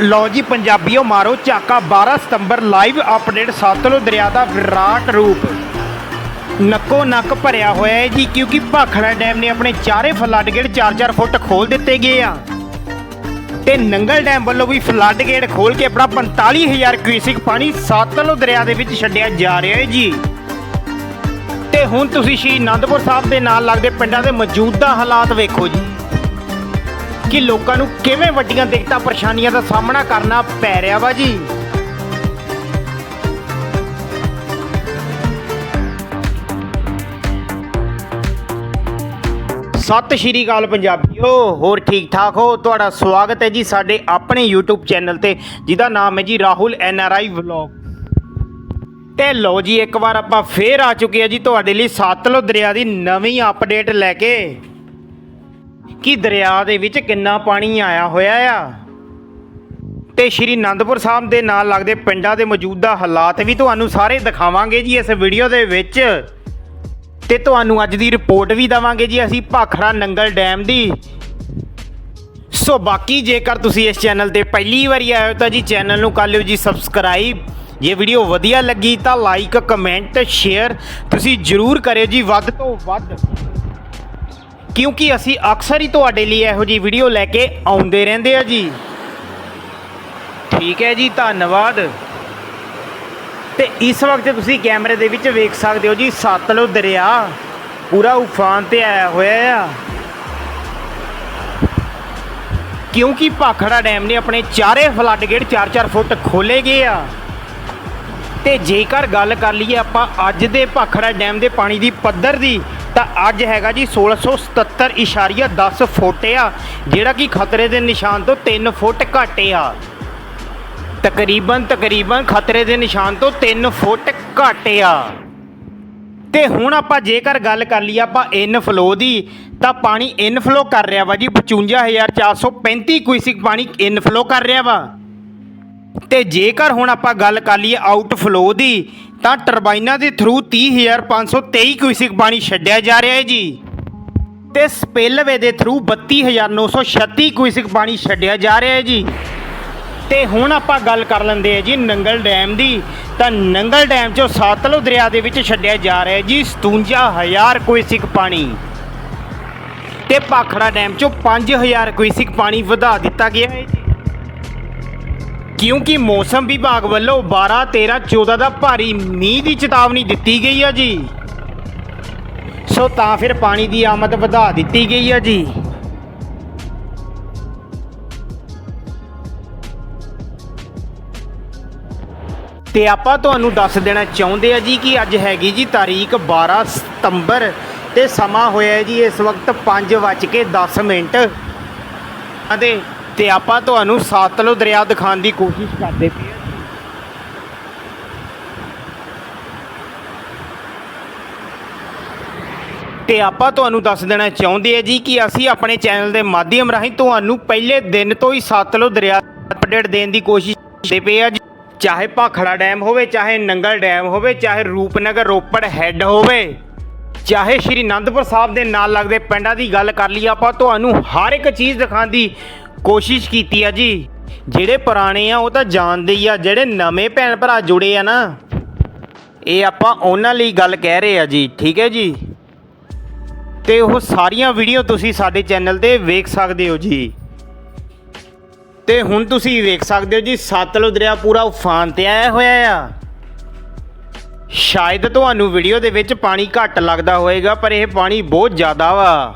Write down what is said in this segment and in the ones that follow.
ਲਓ ਜੀ, ਪੰਜਾਬੀਓ ਮਾਰੋ ਝਾਕਾ। 12 ਸਤੰਬਰ ਲਾਈਵ ਅਪਡੇਟ ਸਤਲੁਜ ਦਰਿਆ ਦਾ ਵਿਰਾਟ ਰੂਪ। ਨੱਕੋ ਨੱਕ ਭਰਿਆ ਹੋਇਆ ਹੈ ਜੀ, ਕਿਉਂਕਿ ਭਾਖੜਾ ਡੈਮ ਨੇ ਆਪਣੇ ਚਾਰੇ ਫਲੱਡ ਗੇਟ 4-4 ਫੁੱਟ ਖੋਲ ਦਿੱਤੇ ਗਏ ਆ। ਤੇ ਨੰਗਲ ਡੈਮ ਵੱਲੋਂ ਵੀ ਫਲੱਡ ਗੇਟ ਖੋਲ ਕੇ ਆਪਣਾ 45000 ਕਿਊਸਿਕ ਪਾਣੀ ਸਤਲੁਜ ਦਰਿਆ ਦੇ ਵਿੱਚ ਛੱਡਿਆ ਜਾ ਰਿਹਾ ਹੈ ਜੀ। ਤੇ ਹੁਣ ਤੁਸੀਂ ਸ਼੍ਰੀ ਅਨੰਦਪੁਰ ਸਾਹਿਬ ਦੇ ਨਾਲ ਲੱਗਦੇ ਪਿੰਡਾਂ ਦੇ ਮੌਜੂਦਾ ਹਾਲਾਤ ਵੇਖੋ ਜੀ। ਕਿ ਲੋਕਾਂ ਨੂੰ ਕਿਵੇਂ ਵੱਡੀਆਂ ਦਿੱਕਤਾਂ, ਪਰੇਸ਼ਾਨੀਆਂ ਦਾ ਸਾਹਮਣਾ ਕਰਨਾ ਪੈ ਰਿਹਾ ਵਾ ਜੀ? ਸਤਿ ਸ਼੍ਰੀ ਅਕਾਲ ਪੰਜਾਬੀਓ, ਹੋਰ ਠੀਕ ਠਾਕ ਹੋ? ਤੁਹਾਡਾ ਸਵਾਗਤ ਹੈ ਜੀ ਸਾਡੇ ਆਪਣੇ YouTube ਚੈਨਲ ਤੇ, ਜਿਹਦਾ ਨਾਮ ਹੈ ਜੀ ਰਾਹੁਲ ਐਨਆਰਆਈ ਵਲੌਗ। ਤੇ ਲੋ ਜੀ, ਇੱਕ ਵਾਰ ਆਪਾਂ ਫੇਰ ਆ ਚੁੱਕੇ ਆ ਜੀ ਤੁਹਾਡੇ ਲਈ ਸਤਲੁਜ ਦਰਿਆ ਦੀ ਨਵੀਂ ਅਪਡੇਟ ਲੈ ਕੇ। ਕਿ ਦਰਿਆ ਦੇ ਵਿੱਚ ਕਿੰਨਾ ਪਾਣੀ ਆਇਆ ਹੋਇਆ ਆ? ਤੇ ਸ਼੍ਰੀ ਅਨੰਦਪੁਰ ਸਾਹਿਬ ਦੇ ਨਾਲ ਲੱਗਦੇ ਪਿੰਡਾਂ ਦੇ ਮੌਜੂਦਾ ਹਾਲਾਤ ਵੀ ਤੁਹਾਨੂੰ ਸਾਰੇ ਦਿਖਾਵਾਂਗੇ ਜੀ ਇਸ ਵੀਡੀਓ ਦੇ ਵਿੱਚ। ਤੇ ਤੁਹਾਨੂੰ ਅੱਜ ਦੀ ਰਿਪੋਰਟ ਵੀ ਦਵਾਂਗੇ ਜੀ ਅਸੀਂ ਭਾਖੜਾ ਨੰਗਲ ਡੈਮ ਦੀ। ਸੋ ਬਾਕੀ ਜੇਕਰ ਤੁਸੀਂ ਇਸ ਚੈਨਲ ਤੇ ਪਹਿਲੀ ਵਾਰੀ ਆਏ ਹੋ ਤਾਂ ਜੀ ਚੈਨਲ ਨੂੰ ਕਰ ਲਿਓ ਜੀ ਸਬਸਕ੍ਰਾਈਬ। ਜੇ ਵੀਡੀਓ ਵਧੀਆ ਲੱਗੀ ਤਾਂ ਲਾਈਕ, ਕਮੈਂਟ, ਸ਼ੇਅਰ ਤੁਸੀਂ ਜਰੂਰ ਕਰਿਓ ਜੀ ਵੱਧ ਤੋਂ ਵੱਧ। ਕਿਉਂਕਿ ਅਸੀਂ ਅਕਸਰ ਹੀ ਤੁਹਾਡੇ ਲਈ ਇਹੋ ਜੀ ਵੀਡੀਓ ਲੈ ਕੇ ਆਉਂਦੇ ਰਹਿੰਦੇ ਆ ਜੀ। ਠੀਕ ਹੈ ਜੀ, ਧੰਨਵਾਦ। ਤੇ ਇਸ ਵਕਤ ਤੁਸੀਂ ਕੈਮਰੇ ਦੇ ਵਿੱਚ ਵੇਖ ਸਕਦੇ ਹੋ ਜੀ, ਸਤਲੁਜ ਦਰਿਆ ਪੂਰਾ ਉਫਾਨ ਤੇ ਆਇਆ ਹੋਇਆ ਆ। ਕਿਉਂਕਿ ਭਾਖੜਾ ਡੈਮ ਨੇ ਆਪਣੇ ਚਾਰੇ ਫਲੱਡ ਗੇਟ 4-4 ਫੁੱਟ ਖੋਲੇ ਗਏ ਆ। ਤੇ ਜੇਕਰ ਗੱਲ ਕਰ ਲਈਏ ਆਪਾਂ ਅੱਜ ਦੇ ਭਾਖੜਾ ਡੈਮ ਦੇ ਪਾਣੀ ਦੀ ਪੱਧਰ ਦੀ ਤਾਂ ਅੱਜ ਹੈਗਾ ਜੀ 1677.10 ਫੁੱਟ ਆ, ਜਿਹੜਾ ਕਿ ਖਤਰੇ ਦੇ ਨਿਸ਼ਾਨ ਤੋਂ 3 ਫੁੱਟ ਘੱਟ ਆ। ਤਕਰੀਬਨ ਤਕਰੀਬਨ ਖਤਰੇ ਦੇ ਨਿਸ਼ਾਨ ਤੋਂ 3 ਫੁੱਟ ਘੱਟ ਆ। ਤੇ ਹੁਣ ਆਪਾਂ ਜੇਕਰ ਗੱਲ ਕਰ ਲਈਏ ਆਪਾਂ ਇਨ ਫਲੋ ਦੀ, ਤਾਂ ਪਾਣੀ ਇਨਫਲੋ ਕਰ ਰਿਹਾ ਵਾ ਜੀ 55435 ਕਿਊਸਿਕ ਪਾਣੀ ਇਨਫਲੋ ਕਰ ਰਿਹਾ ਵਾ। ਤੇ ਜੇਕਰ ਹੁਣ ਆਪਾਂ ਗੱਲ ਕਰ ਲਈਏ ਆਊਟ ਆਊਟਫਲੋ ਦੀ ਤਾਂ ਟਰਬਾਈਨਾਂ ਦੇ ਥਰੂ 30523 ਕਿਊਸਿਕ ਪਾਣੀ ਛੱਡਿਆ ਜਾ ਰਿਹਾ ਹੈ ਜੀ। ਤੇ ਸਪਿਲਵੇ ਦੇ ਥਰੂ 32936 ਕਿਊਸਿਕ ਪਾਣੀ ਛੱਡਿਆ ਜਾ ਰਿਹਾ ਹੈ ਜੀ। ਤੇ ਹੁਣ ਆਪਾਂ ਗੱਲ ਕਰ ਲੈਂਦੇ ਆ ਜੀ ਨੰਗਲ ਡੈਮ ਦੀ। ਤਾਂ ਨੰਗਲ ਡੈਮ ਚੋਂ ਸਤਲੁਜ ਦਰਿਆ ਦੇ ਵਿੱਚ ਛੱਡਿਆ ਜਾ ਰਿਹਾ ਹੈ ਜੀ 57000 ਕਿਊਸਿਕ ਪਾਣੀ। ਤੇ ਭਾਖੜਾ ਡੈਮ ਚੋਂ 5000 ਕਿਊਸਿਕ ਪਾਣੀ ਵਧਾ ਦਿੱਤਾ ਗਿਆ ਹੈ ਜੀ। ਕਿਉਂਕਿ ਮੌਸਮ ਵਿਭਾਗ ਵੱਲੋਂ 12 13 14 ਦਾ ਭਾਰੀ ਮੀਂਹ ਦੀ ਚੇਤਾਵਨੀ ਦਿੱਤੀ ਗਈ ਹੈ ਜੀ। ਸੋ ਤਾਂ ਫਿਰ ਪਾਣੀ ਦੀ ਆਮਦ ਵਧਾ ਦਿੱਤੀ ਗਈ ਹੈ ਜੀ। ਤੇ ਆਪਾਂ ਤੁਹਾਨੂੰ ਦੱਸ ਦੇਣਾ ਚਾਹੁੰਦੇ ਆ ਜੀ ਕਿ ਅੱਜ ਹੈਗੀ ਜੀ ਤਾਰੀਖ 12 ਸਤੰਬਰ ਤੇ ਸਮਾਂ ਹੋਇਆ ਜੀ ਇਸ ਵਕਤ 5:10 ਮਿੰਟ। ਅਤੇ ਤੇ ਆਪਾਂ ਤੁਹਾਨੂੰ ਸਤਲੁਜ ਦਰਿਆ ਦਿਖਾਉਣ ਦੀ ਕੋਸ਼ਿਸ਼ ਕਰਦੇ ਪਏ ਹਾਂ। ਤੇ ਆਪਾਂ ਤੁਹਾਨੂੰ ਦੱਸ ਦੇਣਾ ਚਾਹੁੰਦੇ ਆ ਜੀ ਕਿ ਅਸੀਂ ਆਪਣੇ ਚੈਨਲ ਦੇ ਮਾਧਿਅਮ ਰਾਹੀਂ ਤੁਹਾਨੂੰ ਪਹਿਲੇ ਦਿਨ ਤੋਂ ਹੀ ਸਤਲੁਜ ਦਰਿਆ ਅਪਡੇਟ ਦੇਣ ਦੀ ਕੋਸ਼ਿਸ਼ ਕਰਦੇ ਪਏ ਆ ਜੀ। ਚਾਹੇ ਭਾਖੜਾ ਡੈਮ ਹੋਵੇ, ਚਾਹੇ ਨੰਗਲ ਡੈਮ ਹੋਵੇ, ਚਾਹੇ ਰੂਪਨਗਰ ਰੋਪੜ ਹੈੱਡ ਹੋਵੇ, ਚਾਹੇ ਸ਼੍ਰੀ ਅਨੰਦਪੁਰ ਸਾਹਿਬ ਦੇ ਨਾਲ ਲੱਗਦੇ ਪਿੰਡਾਂ ਦੀ ਗੱਲ ਕਰ ਲਈ ਆਪਾਂ ਤੁਹਾਨੂੰ ਹਰ ਇੱਕ ਚੀਜ਼ ਦਿਖਾਉਣ ਦੀ ਕੋਸ਼ਿਸ਼ ਕੀਤੀ ਆ ਜੀ। ਜਿਹੜੇ ਪੁਰਾਣੇ ਆ, ਉਹ ਤਾਂ ਜਾਣਦੇ ਹੀ ਆ, ਜਿਹੜੇ ਨਵੇਂ ਭੈਣ ਭਰਾ ਜੁੜੇ ਆ ਨਾ। ਇਹ ਆਪਾਂ ਉਹਨਾਂ ਲਈ ਗੱਲ ਕਹਿ ਰਹੇ ਆ ਜੀ, ਠੀਕ ਹੈ ਜੀ? ਤੇ ਉਹ ਸਾਰੀਆਂ ਵੀਡੀਓ ਤੁਸੀਂ ਸਾਡੇ ਚੈਨਲ ਤੇ ਵੇਖ ਸਕਦੇ ਹੋ ਜੀ। ਤੇ ਹੁਣ ਤੁਸੀਂ ਵੇਖ ਸਕਦੇ ਹੋ ਜੀ ਸਤਲੁਜ ਦਰਿਆ ਪੂਰਾ ਉਫਾਨ ਤੇ ਆਇਆ ਹੋਇਆ ਆ। ਸ਼ਾਇਦ ਤੁਹਾਨੂੰ ਵੀਡੀਓ ਦੇ ਵਿੱਚ ਪਾਣੀ ਘੱਟ ਲੱਗਦਾ ਹੋਵੇਗਾ, ਪਰ ਇਹ ਪਾਣੀ ਬਹੁਤ ਜ਼ਿਆਦਾ ਵਾ।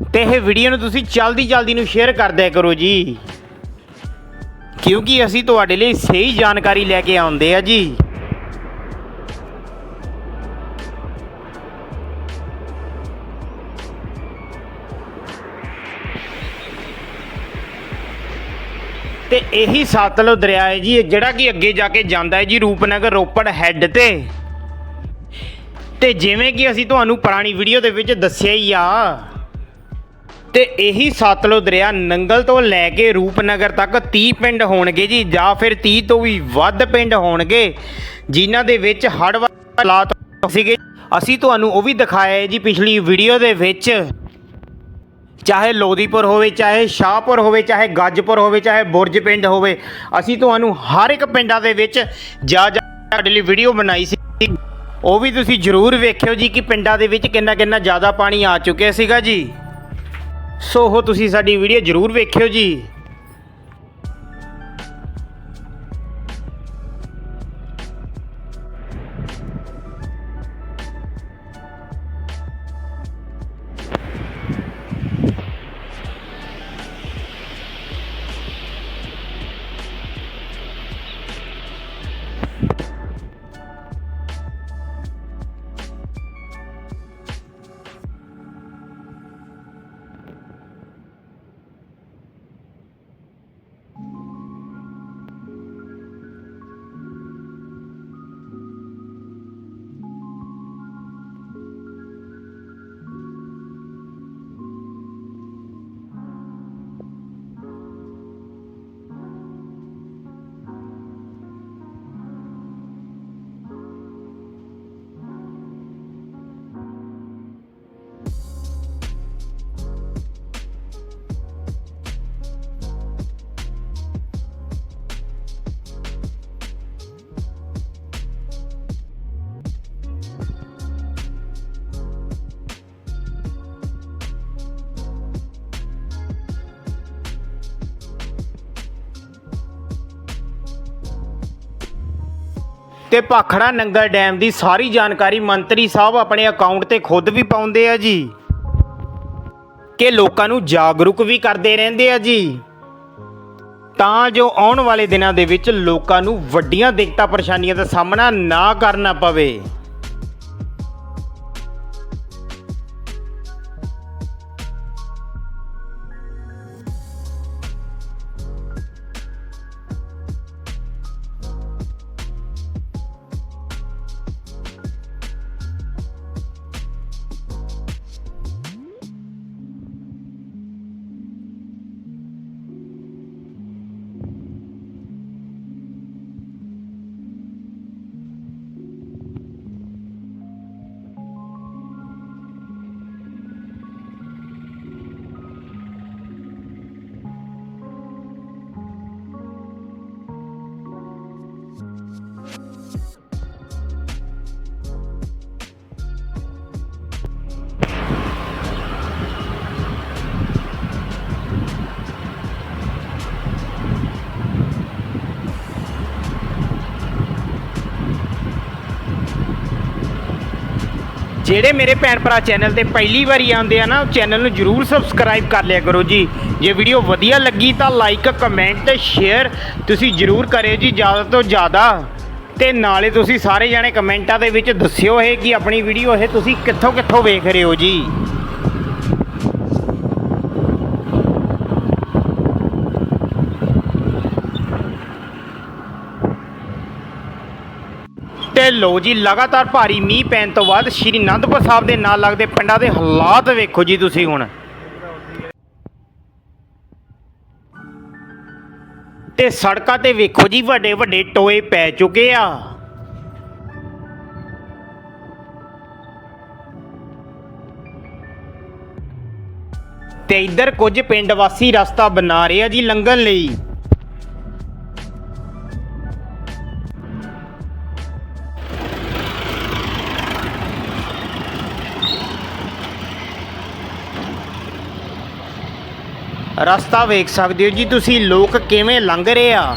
ਤੇ ਇਹ ਵੀਡੀਓ ਨੂੰ ਤੁਸੀਂ ਜਲਦੀ ਜਲਦੀ ਨੂੰ ਸ਼ੇਅਰ ਕਰ ਦਿਆ ਕਰੋ ਜੀ। ਕਿਉਂਕਿ ਅਸੀਂ ਤੁਹਾਡੇ ਲਈ ਸਹੀ ਜਾਣਕਾਰੀ ਲੈ ਕੇ ਆਉਂਦੇ ਆ ਜੀ। ਤੇ ਇਹੀ ਸਤਲੁਜ ਦਰਿਆ ਹੈ ਜੀ ਜਿਹੜਾ ਕਿ ਅੱਗੇ ਜਾ ਕੇ ਜਾਂਦਾ ਹੈ ਜੀ, ਰੂਪਨਗਰ ਰੋਪੜ ਹੈੱਡ ਤੇ। ਤੇ ਜਿਵੇਂ ਕਿ ਅਸੀਂ ਤੁਹਾਨੂੰ ਪੁਰਾਣੀ ਵੀਡੀਓ ਦੇ ਵਿੱਚ ਦੱਸਿਆ ਹੀ ਆ ਤੇ ਇਹੀ ਸਤਲੁਜ ਦਰਿਆ ਨੰਗਲ ਤੋਂ ਲੈ ਕੇ ਰੂਪਨਗਰ ਤੱਕ 30 ਪਿੰਡ ਹੋਣਗੇ ਜੀ, ਜਾਂ ਫਿਰ 30 ਤੋਂ ਵੀ ਵੱਧ ਪਿੰਡ ਹੋਣਗੇ, ਜਿਨ੍ਹਾਂ ਦੇ ਵਿੱਚ ਹੜ੍ਹ ਵਾਲੇ ਹਾਲਾਤ ਸੀਗੇ। ਅਸੀਂ ਤੁਹਾਨੂੰ ਉਹ ਵੀ ਦਿਖਾਇਆ ਜੀ ਪਿਛਲੀ ਵੀਡੀਓ ਦੇ ਵਿੱਚ। ਚਾਹੇ ਲੋਦੀਪੁਰ ਹੋਵੇ, ਚਾਹੇ ਸ਼ਾਹਪੁਰ ਹੋਵੇ, ਚਾਹੇ ਗੱਜਪੁਰ ਹੋਵੇ, ਚਾਹੇ ਬੁਰਜ ਪਿੰਡ ਹੋਵੇ, ਅਸੀਂ ਤੁਹਾਨੂੰ ਹਰ ਇੱਕ ਪਿੰਡਾਂ ਦੇ ਵਿੱਚ ਜਾ ਜਾ ਤੁਹਾਡੇ ਲਈ ਵੀਡੀਓ ਬਣਾਈ ਸੀ। ਉਹ ਵੀ ਤੁਸੀਂ ਜ਼ਰੂਰ ਵੇਖਿਓ ਜੀ ਕਿ ਪਿੰਡਾਂ ਦੇ ਵਿੱਚ ਕਿੰਨਾ ਕਿੰਨਾ ਜ਼ਿਆਦਾ ਪਾਣੀ ਆ ਚੁੱਕਿਆ ਸੀਗਾ ਜੀ। ਸੋ ਉਹ ਤੁਸੀਂ ਸਾਡੀ ਵੀਡੀਓ ਜ਼ਰੂਰ ਵੇਖਿਓ ਜੀ। ਤੇ ਭਾਖੜਾ ਨੰਗਲ ਡੈਮ ਦੀ ਸਾਰੀ ਜਾਣਕਾਰੀ ਮੰਤਰੀ ਸਾਹਿਬ ਆਪਣੇ ਅਕਾਊਂਟ ਤੇ ਖੁਦ ਵੀ ਪਾਉਂਦੇ ਆ ਜੀ। ਕਿ ਲੋਕਾਂ ਨੂੰ ਜਾਗਰੂਕ ਵੀ ਕਰਦੇ ਰਹਿੰਦੇ ਆ ਜੀ। ਤਾਂ ਜੋ ਆਉਣ ਵਾਲੇ ਦਿਨਾਂ ਦੇ ਵਿੱਚ ਲੋਕਾਂ ਨੂੰ ਵੱਡੀਆਂ ਦਿੱਕਤਾਂ, ਪਰੇਸ਼ਾਨੀਆਂ ਦਾ ਸਾਹਮਣਾ ਨਾ ਕਰਨਾ ਪਵੇ। ਜਿਹੜੇ ਮੇਰੇ ਭੈਣ ਭਰਾ ਚੈਨਲ ਤੇ ਪਹਿਲੀ ਵਾਰੀ ਆਉਂਦੇ ਆ ਨਾ, ਉਹ ਚੈਨਲ ਨੂੰ ਜਰੂਰ ਸਬਸਕ੍ਰਾਈਬ ਕਰ ਲਿਆ ਕਰੋ ਜੀ। ਜੇ ਵੀਡੀਓ ਵਧੀਆ ਲੱਗੀ ਤਾਂ ਲਾਈਕ ਕਮੈਂਟ ਸ਼ੇਅਰ ਤੁਸੀਂ ਜਰੂਰ ਕਰਿਓ ਜੀ, ਜ਼ਿਆਦਾ ਤੋਂ ਜ਼ਿਆਦਾ। ਤੇ ਨਾਲੇ ਤੁਸੀਂ ਸਾਰੇ ਜਾਣੇ ਕਮੈਂਟਾਂ ਦੇ ਵਿੱਚ ਦੱਸਿਓ ਇਹ ਕਿ ਆਪਣੀ ਵੀਡੀਓ ਇਹ ਤੁਸੀਂ ਕਿੱਥੋਂ ਕਿੱਥੋਂ ਵੇਖ ਰਹੇ ਹੋ ਜੀ। ਤੇ ਜੀ, ਲਗਾਤਾਰ ਭਾਰੀ ਮੀਂਹ ਪੈਣ ਤੋਂ ਬਾਅਦ ਸ਼੍ਰੀ ਅਨੰਦਪੁਰ ਸਾਹਿਬ ਦੇ ਨਾਲ ਲੱਗਦੇ ਪਿੰਡਾਂ ਦੇ ਹਾਲਾਤ ਵੇਖੋ ਜੀ ਤੁਸੀਂ ਹੁਣ। ਤੇ ਸੜਕਾਂ ਤੇ ਵੇਖੋ ਜੀ ਵੱਡੇ ਵੱਡੇ ਟੋਏ ਪੈ ਚੁੱਕੇ ਆ। ਤੇ ਇੱਧਰ ਕੁਝ ਪਿੰਡ ਵਾਸੀ ਰਸਤਾ ਬਣਾ ਰਹੇ ਆ ਜੀ ਲੰਘਣ ਲਈ। ਰਸਤਾ ਵੇਖ ਸਕਦੇ ਹੋ ਜੀ ਤੁਸੀਂ ਲੋਕ ਕਿਵੇਂ ਲੰਘ ਰਹੇ ਆ?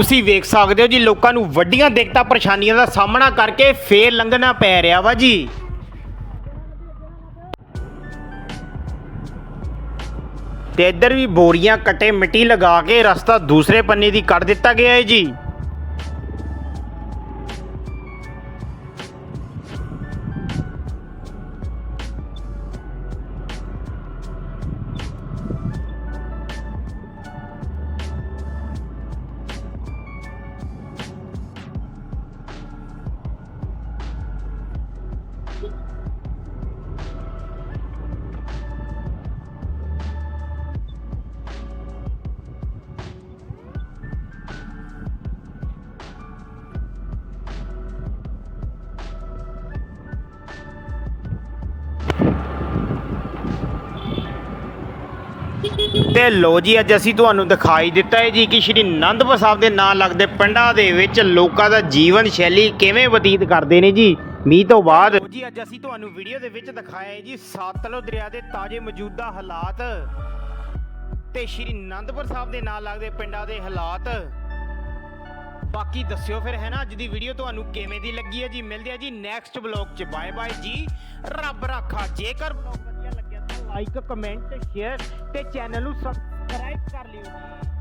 ਤੁਸੀਂ ਵੇਖ ਸਕਦੇ ਹੋ ਜੀ, ਲੋਕਾਂ ਨੂੰ ਵੱਡੀਆਂ ਦਿੱਕਤਾਂ, ਪਰੇਸ਼ਾਨੀਆਂ ਦਾ ਸਾਹਮਣਾ ਕਰਕੇ ਫੇਰ ਲੰਘਣਾ ਪੈ ਰਿਹਾ ਵਾ ਜੀ। ਤੇ ਇੱਧਰ ਵੀ ਬੋਰੀਆਂ, ਕੱਟੇ ਮਿੱਟੀ ਲਗਾ ਕੇ ਰਸਤਾ ਦੂਸਰੇ ਪੰਨੇ ਦੀ ਕੱਢ ਦਿੱਤਾ ਗਿਆ ਹੈ ਜੀ। ਤੇ ਲੋ ਜੀ, ਅੱਜ ਅਸੀਂ ਤੁਹਾਨੂੰ ਦਿਖਾਈ ਦਿੱਤਾ ਹੈ ਜੀ ਕਿ ਸ਼੍ਰੀ ਅਨੰਦਪੁਰ ਸਾਹਿਬ ਦੇ ਨਾਂ ਲੱਗਦੇ ਪਿੰਡਾਂ ਦੇ ਵਿੱਚ ਲੋਕਾਂ ਦਾ ਜੀਵਨ ਸ਼ੈਲੀ ਕਿਵੇਂ ਬਤੀਤ ਕਰਦੇ ਨੇ ਜੀ? ਮੀਂਹ ਤੋਂ ਬਾਅਦ ਜੀ, ਅੱਜ ਅਸੀਂ ਤੁਹਾਨੂੰ ਵੀਡੀਓ ਦੇ ਵਿੱਚ ਦਿਖਾਇਆ ਹੈ ਜੀ ਸਤਲੁਜ ਦਰਿਆ ਦੇ ਤਾਜ਼ੇ ਮੌਜੂਦਾ ਹਾਲਾਤ ਤੇ ਸ਼੍ਰੀ ਅਨੰਦਪੁਰ ਸਾਹਿਬ ਦੇ ਨਾਂ ਲੱਗਦੇ ਪਿੰਡਾਂ ਦੇ ਹਾਲਾਤ। ਬਾਕੀ ਦੱਸਿਓ ਫਿਰ, ਹੈ ਨਾ, ਅੱਜ ਦੀ ਵੀਡੀਓ ਤੁਹਾਨੂੰ ਕਿਵੇਂ ਦੀ ਲੱਗੀ ਹੈ ਜੀ? ਮਿਲਦੇ ਆ ਜੀ ਨੈਕਸਟ ਬਲੌਗ 'ਚ। ਬਾਏ ਬਾਏ ਜੀ। ਰੱਬ ਰਾਖਾ, ਜੇਕਰ ਲਾਈਕ ਕਮੈਂਟ ਸ਼ੇਅਰ ਤੇ ਚੈਨਲ ਨੂੰ ਸਬਸਕ੍ਰਾਈਬ ਕਰ ਲਿਓ। ਜੀ